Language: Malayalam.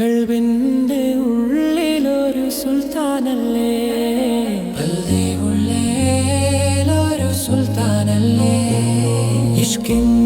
കൽവിന്റെ ഉള്ളിലൊരു സുൽത്താനല്ലേ? ഉള്ളിലൊരു സുൽത്താനല്ലേ? ഇഷ്കിന്റെ